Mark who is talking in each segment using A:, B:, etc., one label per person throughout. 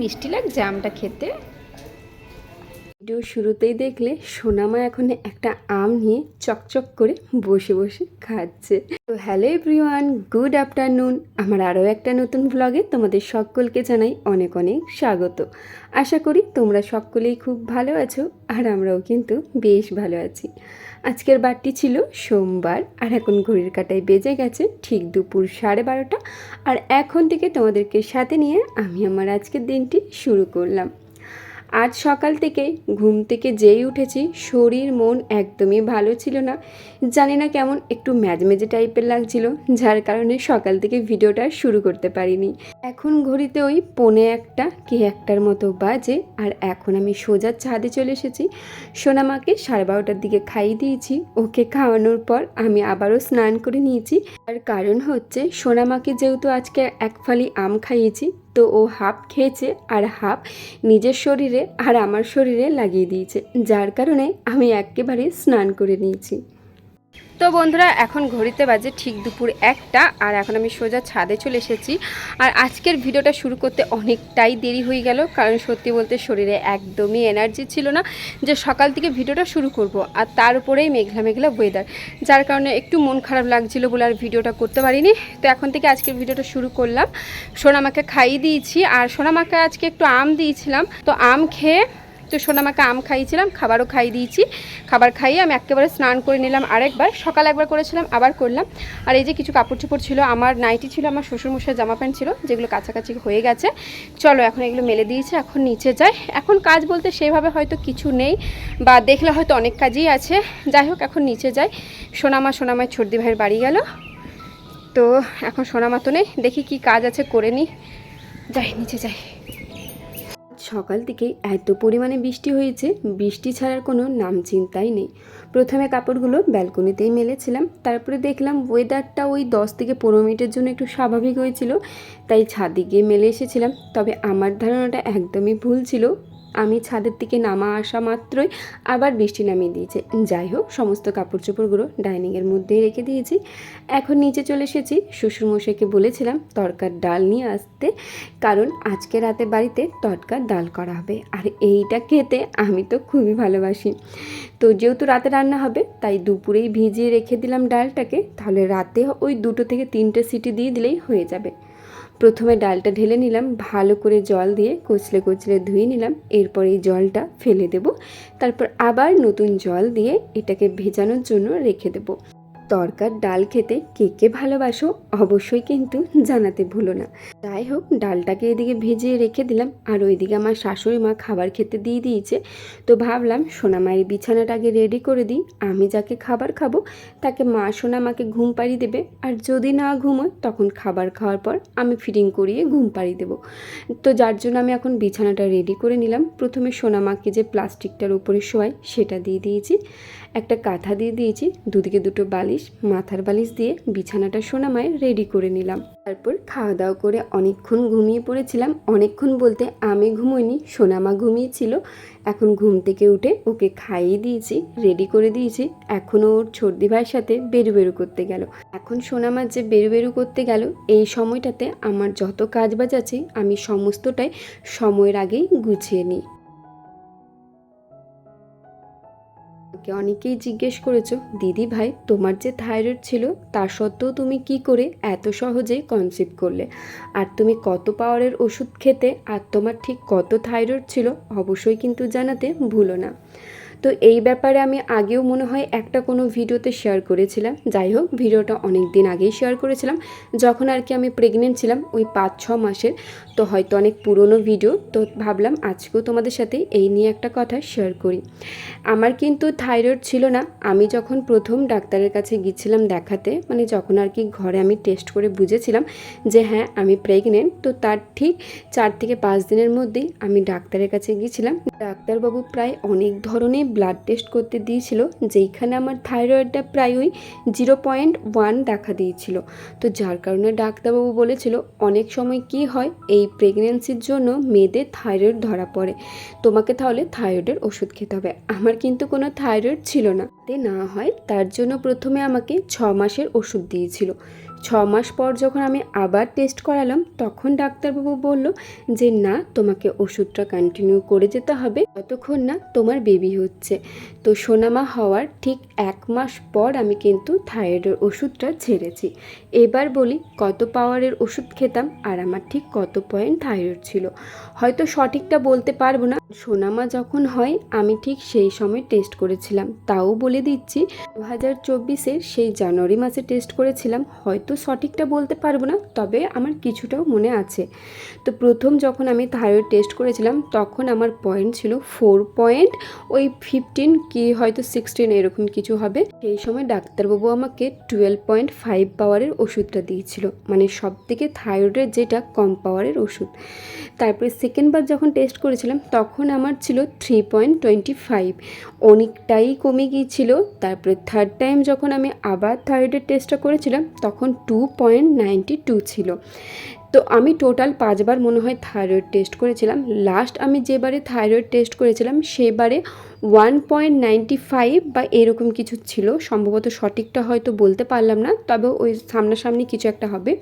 A: মিষ্টি লাগছে আমটা খেতে। ভিডিও শুরুতেই দেখলে সোনামা এখন একটা আম নিয়ে চকচক করে বসে বসে খাচ্ছে। তো হ্যালো এভরিওয়ান, গুড আফটারনুন। আমার আরও একটা নতুন ব্লগে তোমাদের সকলকে জানাই অনেক অনেক স্বাগত। আশা করি তোমরা সকলেই খুব ভালো আছো আর আমরাও কিন্তু বেশ ভালো আছি। আজকের বারটি ছিল সোমবার আর এখন ঘড়ির কাটায় বেজে গেছে ঠিক দুপুর সাড়ে বারোটা। আর এখন থেকে তোমাদেরকে সাথে নিয়ে আমি আমার আজকের দিনটি শুরু করলাম। আজ সকাল থেকে ঘুম থেকে যেই উঠেছি, শরীর, মন একদমই ভালো ছিল না। জানি না কেমন একটু ম্যাজমেজে টাইপের লাগছিল, যার কারণে সকাল থেকে ভিডিওটা শুরু করতে পারিনি। এখন ঘড়িতে ওই পৌনে একটা কি একটার মতো বাজে, আর এখন আমি সোজা ছাদে চলে এসেছি। সোনামাকে সাড়ে বারোটার দিকে খাইয়ে দিয়েছি। ওকে খাওয়ানোর পর আমি আবারও স্নান করে নিয়েছি। আর কারণ হচ্ছে, সোনামাকে যেহেতু আজকে এক ফালি আম খাইয়েছি তো ও হাফ খেয়েছে আর হাফ নিজের শরীরে আর আমার শরীরে লাগিয়ে দিয়েছে। যার কারণে আমি একেবারে স্নান করে নিয়েছি। তো বন্ধুরা, এখন ঘড়িতে বাজে ঠিক দুপুর একটা, আর এখন আমি সোজা ছাদে চলে এসেছি। আর আজকের ভিডিওটা শুরু করতে অনেকটাই দেরি হয়ে গেল, কারণ সত্যি বলতে শরীরে একদমই এনার্জি ছিল না যে সকাল থেকে ভিডিওটা শুরু করব, আর তার উপরেই মেঘলা মেঘলা ওয়েদার যার কারণে একটু মন খারাপ লাগছিল বলে আর ভিডিওটা করতে পারিনি। তো এখন থেকে আজকের ভিডিওটা শুরু করলাম। সোনামাকে খাইয়ে দিয়েছি, আর সোনামাকে আজকে একটু আম দিয়েছিলাম। তো আম খেয়ে তো সোনামাকে আম খাইয়েছিলাম, খাবারও খাইয়ে দিয়েছি। খাবার খাইয়ে আমি একেবারে স্নান করে নিলাম আরেকবার। সকাল একবার করেছিলাম, আবার করলাম। আর এই যে কিছু কাপড় চোপড় ছিল, আমার নাইটি ছিল, আমার শ্বশুরমশাই জামা প্যান্ট ছিল, যেগুলো কাছাকাছি হয়ে গেছে। চলো, এখন এগুলো মেলে দিয়েছে, এখন নিচে যাই। এখন কাজ বলতে সেভাবে হয়তো কিছু নেই, বা দেখলে হয়তো অনেক কাজই আছে। যাই হোক, এখন নিচে যাই। সোনামা সোনামায় ছর্দি ভাইয়ের বাড়ি গেল। তো এখন সোনামা তো নেই, দেখি কি কাজ আছে, করে নিই। যাই, নিচে যাই। সকাল থেকে এত পরিমাণে বৃষ্টি হয়েছে, বৃষ্টি ছাড়ার কোনো নাম চিন্তাই নেই। প্রথমে কাপড়গুলো ব্যালকনিতেই মেলেছিলাম, তারপরে দেখলাম ওয়েদারটা ওই দশ থেকে পনেরো মিনিটের জন্য একটু স্বাভাবিক হয়েছিল, তাই ছাদে গিয়ে মেলে এসেছিলাম। তবে আমার ধারণাটা একদমই ভুল ছিল আমি ছাদের দিকে নামা আসা মাত্রই আবার বৃষ্টি নামিয়ে দিয়েছে। যাই হোক, সমস্ত কাপড় চোপড়গুলো ডাইনিংয়ের মধ্যেই রেখে দিয়েছি। এখন নিচে চলে এসেছি। শ্বশুরমশাইকে বলেছিলাম তরকার ডাল নিয়ে আসতে, কারণ আজকে রাতে বাড়িতে তরকার ডাল করা হবে। আর এইটা খেতে আমি তো খুবই ভালোবাসি। তো যেহেতু রাতে রান্না হবে, তাই দুপুরেই ভিজিয়ে রেখে দিলাম ডালটাকে। তাহলে রাতে ওই দুটো থেকে তিনটে সিটি দিয়ে দিলেই হয়ে যাবে। প্রথমে ডালটা ঢেলে নিলাম, ভালো করে জল দিয়ে কচলে কচলে ধুয়ে নিলাম, এরপর এই জলটা ফেলে দেব। তারপর আবার নতুন জল দিয়ে এটাকে ভেজানোর জন্য রেখে দেব। তরকার ডাল খেতে কে কে ভালোবাসো অবশ্যই কিন্তু জানাতে ভুলো না। যাই হোক, ডালটাকে এদিকে ভেজিয়ে রেখে দিলাম আর ওইদিকে আমার শাশুড়ি মা খাবার খেতে দিয়ে দিয়েছে। তো ভাবলাম সোনামায়ের বিছানাটা আগে রেডি করে দিই, আমি যাকে খাবার খাব তাকে মা সোনামাকে ঘুম পাড়িয়ে দেবে আর যদি না ঘুমোয় তখন খাবার খাওয়ার পর আমি ফিটিং করিয়ে ঘুম পাড়িয়ে দেবো। তো যার জন্য আমি এখন বিছানাটা রেডি করে নিলাম। প্রথমে সোনামাকে যে প্লাস্টিকটার উপরে শোয়াই সেটা দিয়ে দিয়েছি, একটা কাঁথা দিয়ে দিয়েছি, দুদিকে দুটো বালিশ মাথার বালিশ দিয়ে বিছানাটা সোনামায় রেডি করে নিলাম। তারপর খাওয়া দাওয়া করে অনেকক্ষণ ঘুমিয়ে পড়েছিলাম। অনেকক্ষণ বলতে আমি ঘুমোইনি, সোনামা ঘুমিয়েছিল। এখন ঘুম থেকে উঠে ওকে খাইয়ে দিয়েছি রেডি করে দিয়েছি। এখনও ওর ছর্দি ভাইয়ের সাথে বেরু বেরু করতে গেল। এখন সোনামার যে বেরু বেরু করতে গেল, এই সময়টাতে আমার যত কাজ বাজ আছে, আমি সমস্তটাই সময়ের আগেই গুছিয়ে নিই। আমাকে অনেকেই জিজ্ঞেস করেছ, দিদি ভাই, তোমার যে থাইরয়েড ছিল, তা সত্ত্বেও তুমি কি করে এত সহজেই কনসিভ করলে? আর তুমি কত পাওয়ারের ওষুধ খেতে, আর তোমার ঠিক কত থাইরয়েড ছিল, অবশ্যই কিন্তু জানাতে ভুলো না। তো এই ব্যাপারে আমি আগেও মনে হয় একটা কোনো ভিডিওতে শেয়ার করেছিলাম। যাই হোক, ভিডিওটা অনেক দিন আগেই শেয়ার করেছিলাম। যখন আর কি আমি প্রেগনেন্ট ছিলাম, ওই পাঁচ, ছ মাসের, তো হয়তো অনেক পুরনো ভিডিও, তো ভাবলাম আজকেও তোমাদের সাথে এই নিয়ে একটা কথা শেয়ার করি। আমার কিন্তু থাইরয়েড ছিল না। আমি যখন প্রথম ডাক্তারের কাছে গিয়েছিলাম দেখাতে মানে যখন আর কি ঘরে আমি টেস্ট করে বুঝেছিলাম যে হ্যাঁ আমি প্রেগনেন্ট তো তার ঠিক চার থেকে পাঁচ দিনের মধ্যেই আমি ডাক্তারের কাছে গিয়েছিলাম। ডাক্তারবাবু প্রায় অনেক ধরনের ব্লাড টেস্ট করতে দিয়েছিল, যেইখানে আমার থাইরয়েডটা প্রায় ওই জিরো পয়েন্ট ওয়ান দেখা দিয়েছিল। তো যার কারণে ডাক্তারবাবু বলেছিল, অনেক সময় কি হয়, এই প্রেগনেন্সির জন্য মেয়েদের থাইরয়েড ধরা পড়ে। তোমাকে তাহলে থাইরয়েডের ওষুধ খেতে হবে। আমার কিন্তু কোনো থাইরয়েড ছিল না। না হয় তার জন্য প্রথমে আমাকে ছ মাসের ওষুধ দিয়েছিল। ছ মাস পর যখন আমি আবার টেস্ট করালাম, তখন ডাক্তারবাবু বলল যে, না, তোমাকে ওষুধটা কন্টিনিউ করে যেতে হবে। ততক্ষণ না তোমার বেবি হচ্ছে। তো সোনামা হওয়ার ঠিক এক মাস পর আমি কিন্তু থাইরয়েডের ওষুধটা ছেড়েছি। এবার বলি কত পাওয়ারের ওষুধ খেতাম আর আমার ঠিক কত পয়েন্ট থাইরয়েড ছিল। হয়তো সঠিকটা বলতে পারব না। সোনামা যখন হয়, আমি ঠিক সেই সময় টেস্ট করেছিলাম। তাও বলে দিচ্ছি দু হাজার চব্বিশের সেই জানুয়ারি মাসে টেস্ট করেছিলাম। হয়তো সঠিকটা বলতে পারব না, তবে আমার কিছুটাও মনে আছে। তো প্রথম যখন আমি থাইরয়েড টেস্ট করেছিলাম, তখন আমার পয়েন্ট ছিল ফোর পয়েন্ট ওই ফিফটিন কি হয়তো সিক্সটিন এরকম কিছু হবে। সেই সময় ডাক্তারবাবু আমাকে টুয়েলভ পয়েন্ট ফাইভ পাওয়ারের ওষুধটা দিয়েছিল মানে সব থেকে থাইরয়েডের যেটা কম পাওয়ারের ওষুধ। তারপরে সেকেন্ডবার যখন টেস্ট করেছিলাম, তখন আমার ছিল থ্রি পয়েন্ট টোয়েন্টি ফাইভ অনেকটাই কমে গিয়েছিল। তারপরে থার্ড টাইম যখন আমি আবার থাইরয়েডের টেস্টটা করেছিলাম, তখন টু পয়েন্ট নাইনটি টু ছিল। তো আমি টোটাল পাঁচবার মনে হয় থাইরয়েড টেস্ট করেছিলাম। লাস্ট আমি যেবারে থাইরয়েড টেস্ট করেছিলাম, সেবারে ওয়ান পয়েন্ট নাইনটি ফাইভ বা এরকম কিছু ছিল। সম্ভবত সঠিকটা হয়তো বলতে পারলাম না, তবে ওই সামনাসামনি কিছু একটা হবে।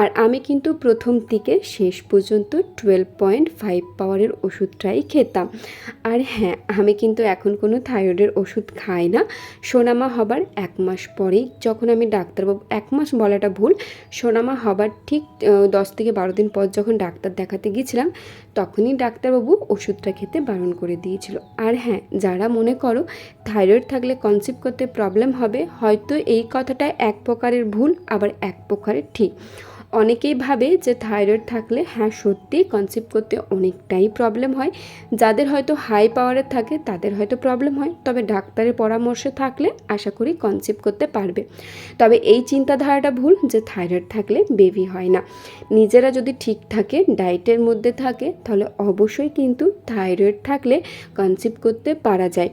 A: আর আমি কিন্তু প্রথম থেকে শেষ পর্যন্ত টুয়েলভ পয়েন্ট ফাইভ পাওয়ারের ওষুধটাই খেতাম। আর হ্যাঁ আমি কিন্তু এখন কোনো থাইরয়েডের ওষুধ খাই না। সোনামা হবার এক মাস পরেই যখন আমি ডাক্তারবাবু, এক মাস বলাটা ভুল, সোনামা হবার ঠিক দশ থেকে বারো দিন পর যখন ডাক্তার দেখাতে গিয়েছিলাম, তখনই ডাক্তারবাবু ওষুধটা খেতে বারণ করে দিয়েছিল। আর হ্যাঁ যারা মনে করো থাইরয়েড থাকলে কনসিভ করতে প্রবলেম হবে, হয়তো এই কথাটা এক প্রকারের ভুল, আবার এক প্রকারের ঠিক। অনেকেই ভাবে যে থাইরয়েড থাকলে হ্যাঁ সত্যি কনসিভ করতে অনেকটাই প্রবলেম হয়। যাদের হয়তো হাই পাওয়ারের থাকে, তাদের হয়তো প্রবলেম হয়। তবে ডাক্তারের পরামর্শে থাকলে আশা করি কনসিভ করতে পারবে। তবে এই চিন্তাধারাটা ভুল যে থাইরয়েড থাকলে বেবি হয় না। নিজেরা যদি ঠিক থাকে, ডায়েটের মধ্যে থাকে, তাহলে অবশ্যই কিন্তু থাইরয়েড থাকলে কনসিভ করতে পারা যায়।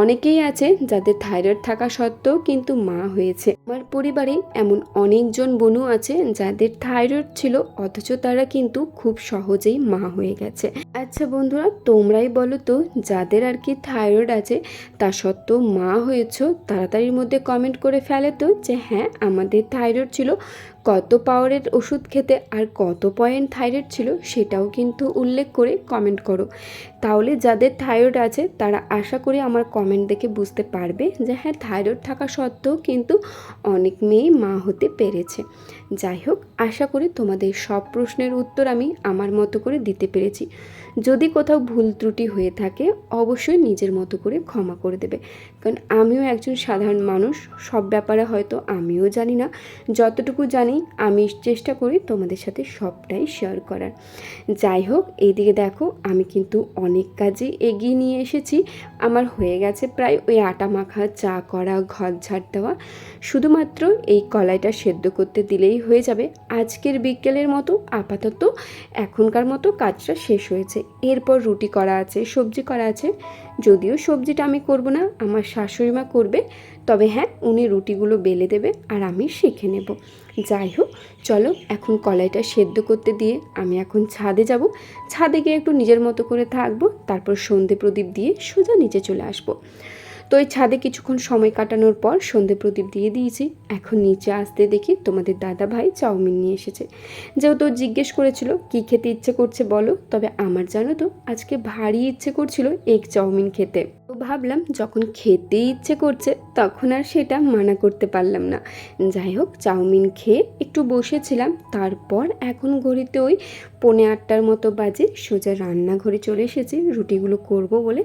A: অনেকেই আছে যাদের থাইরয়েড থাকা সত্ত্বেও কিন্তু মা হয়েছে। আমার পরিবারে এমন অনেকজন বনু আছে যাদের থাইরয়েড ছিল, অথচ তারা কিন্তু খুব সহজেই মা হয়ে গেছে। আচ্ছা বন্ধুরা, তোমরাই বলো তো, যাদের আর কি থাইরয়েড আছে, তা সত্ত্বেও মা হয়েছো, তাড়াতাড়ির মধ্যে কমেন্ট করে ফেলে তো যে হ্যাঁ আমাদের থাইরয়েড ছিল কত পাওয়ারের ওষুধ খেতে আর কত পয়েন্ট থাইরয়েড ছিল সেটাও কিন্তু উল্লেখ করে কমেন্ট করো। তাহলে যাদের থাইরয়েড আছে, তারা আশা করি আমার কমেন্ট দেখে বুঝতে পারবে যে হ্যাঁ থাইরয়েড থাকা সত্ত্বেও কিন্তু অনেক মেয়েই মা হতে পেরেছে। যাই হোক, আশা করি তোমাদের সব প্রশ্নের উত্তর আমি আমার মতো করে দিতে পেরেছি। যদি কোথাও ভুল ত্রুটি হয়ে থাকে, অবশ্যই নিজের মতো করে ক্ষমা করে দেবে। কারণ আমিও একজন সাধারণ মানুষ, সব ব্যাপারে হয়তো আমিও জানি না। যতটুকু জানি, আমি চেষ্টা করি তোমাদের সাথে সবটাই শেয়ার করার। যাই হোক এইদিকে দেখো, আমি কিন্তু অনেক কাজে এগিয়ে নিয়ে এসেছি। আমার হয়ে গেছে প্রায় ওই আটা মাখা, চা করা, ঘর ঝাড় দেওয়া। শুধুমাত্র এই কলাইটা সেদ্ধ করতে দিলেই হয়ে যাবে। আজকের বিকেলের মতো আপাতত এখনকার মতো কাজটা শেষ হয়েছে। এরপর রুটি করা আছে, সবজি করা আছে। যদিও সবজিটা আমি করব না, আমার শাশুড়ি মা করবে, তবে হ্যাঁ উনি রুটিগুলো বেলে দেবে আর আমি শিখে নেব। যাই হোক, চলো এখন কলাইটা সেদ্ধ করতে দিয়ে আমি এখন ছাদে যাব। ছাদে গিয়ে একটু নিজের মতো করে থাকব, তারপর সন্ধে প্রদীপ দিয়ে সোজা নিচে চলে আসব। তো ওই ছাদে কিছুক্ষণ সময় কাটানোর পর সন্ধে প্রদীপ দিয়ে দিয়েছি। এখন নিচে আসতে দেখি তোমাদের দাদা ভাই চাউমিন নিয়ে এসেছে। যেহেতু জিজ্ঞেস করেছিল, কি খেতে ইচ্ছে করছে বলো? তবে আমার জানো তো, আজকে ভারী ইচ্ছে করছিল এগ চাউমিন খেতে। তো ভাবলাম, যখন খেতে ইচ্ছে করছে, তখন আর সেটা মানা করতে পারলাম না। যাই হোক, চাউমিন খেয়ে একটু বসেছিলাম। তারপর এখন ঘড়িতে ওই পৌনে আটটার মতো বাজে সোজা রান্নাঘরে চলে এসেছি। রুটিগুলো করব বলে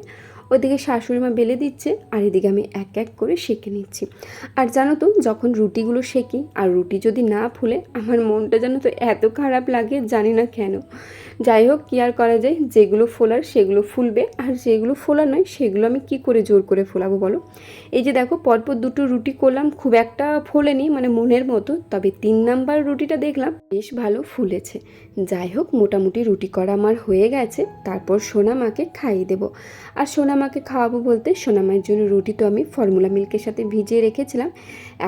A: ওইদিকে শাশুড়ি মা বেলে দিচ্ছে, আর এদিকে আমি এক এক করে সেঁকে নিচ্ছি। আর জানো তো, যখন রুটিগুলো সেঁকি আর রুটি যদি না ফুলে, আমার মনটা জানো তো এত খারাপ লাগে, জানি না কেন। যাই হোক, কী আর করা যায়? যেগুলো ফোলার সেগুলো ফুলবে, আর যেগুলো ফোলা নয়, সেগুলো আমি কি করে জোর করে ফোলাবো বলো? এই যে দেখো, পরপর দুটো রুটি করলাম, খুব একটা ফোলেনি মানে মনের মতো, তবে তিন নাম্বার রুটিটা দেখলাম, বেশ ভালো ফুলেছে। যাই হোক, মোটামুটি রুটি করা আমার হয়ে গেছে, তারপর সোনামাকে খাইয়ে দেবো। আর সোনামাকে খাওয়াবো বলতে সোনামায়ের জন্য রুটি তো আমি ফর্মুলা মিল্কের সাথে ভিজিয়ে রেখেছিলাম।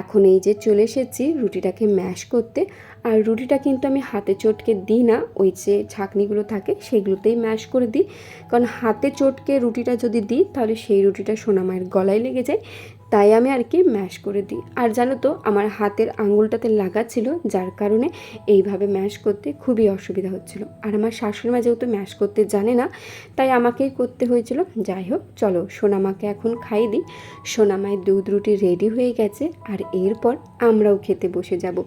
A: এখন এই যে চলে এসেছি রুটিটাকে ম্যাশ করতে। আর রুটিটা কিন্তু আমি হাতে চটকে দিই না, ওই যে ছাঁকনিগুলো থাকে সেগুলোতেই ম্যাশ করে দিই। কারণ হাতে চটকে রুটিটা যদি দিই, তাহলে সেই রুটিটা সোনামায়ের গলায় লেগে যায়। তাই আমি আর কি ম্যাশ করে দিই। আর জানো তো, আমার হাতের আঙুলটাতে লাগা ছিল, যার কারণে এইভাবে ম্যাশ করতে খুবই অসুবিধা হচ্ছিল। আর আমার শাশুড়ি মা যেহেতু ম্যাশ করতে জানে না, তাই আমাকেই করতে হয়েছিল। যাই হোক, চলো সোনামাকে এখন খাই দিই। সোনামায় দুধ রুটি রেডি হয়ে গেছে, আর এরপর আমরাও খেতে বসে যাব।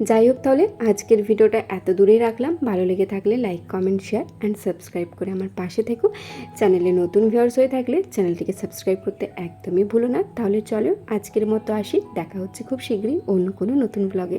A: যাই হোক তাহলে, আজকের ভিডিওটা এত দূরেই রাখলাম। ভালো লেগে থাকলে like, comment, share and subscribe করে আমার পাশে থেকো। চ্যানেলে নতুন ভিউয়ার্স হয়ে থাকলে চ্যানেলটিকে সাবস্ক্রাইব করতে একদমই ভুলো না। তাহলে চলো, আজকের মতো আসি। দেখা হচ্ছে খুব শীঘ্রই অন্য কোনো নতুন ব্লগে